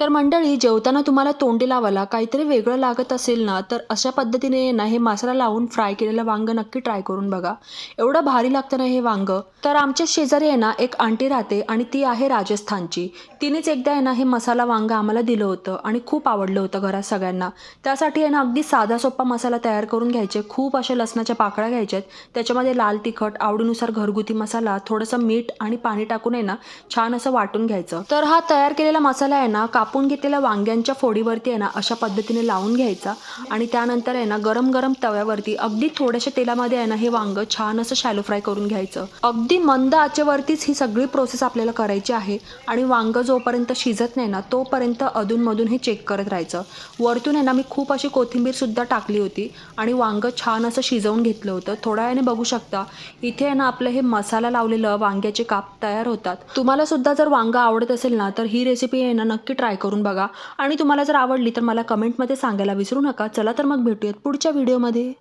तर मंडळी जेवताना तुम्हाला तोंडी लावायला काहीतरी वेगळं लागत असेल ना तर अशा पद्धतीने ना हे मसाला लावून फ्राय केलेलं वांग नक्की ट्राय करून बघा. एवढं भारी लागतं ना हे वांग. तर आमच्या शेजारी आहे ना एक आंटी राहते आणि ती आहे राजस्थानची. तिनेच एकदा आहे ना हे मसाला वांग आम्हाला दिलं होतं आणि खूप आवडलं होतं घरात सगळ्यांना. त्यासाठी आहे ना अगदी साधा सोपा मसाला तयार करून घ्यायचे. खूप अशा लसणाच्या पाकळ्या घ्यायच्यात. त्याच्यामध्ये लाल तिखट आवडीनुसार घरगुती मसाला थोडंसं मीठ आणि पाणी टाकून आहे ना छान असं वाटून घ्यायचं. तर हा तयार केलेला मसाला आहे ना कापून घेतलेल्या वांग्यांच्या फोडीवरती आहे ना अशा पद्धतीने लावून घ्यायचा. आणि त्यानंतर आहे ना गरम गरम तव्यावरती अगदी थोड्याशा तेलामध्ये आहे ना हे वांग छान असं शॅलो फ्राय करून घ्यायचं. अगदी मंद आचेवरतीच ही सगळी प्रोसेस आपल्याला करायची आहे. आणि वांग जोपर्यंत शिजत नाही ना तोपर्यंत अधूनमधून हे चेक करत राहायचं. वरतून आहे ना मी खूप अशी कोथिंबीर सुद्धा टाकली होती. आणि वांग छान असं शिजवून घेतलं होतं. थोड्या वेळाने बघू शकता इथे आहे ना आपलं हे मसाला लावलेलं वांग्याचे काप तयार होतात. तुम्हाला सुद्धा जर वांग आवडत असेल ना तर ही रेसिपी आहे ना नक्की ट्राय ट्राय करून बघा. आणि तुम्हाला जर आवडली तर मला कमेंटमध्ये सांगायला विसरू नका. चला तर मग भेटूयात पुढच्या व्हिडिओमध्ये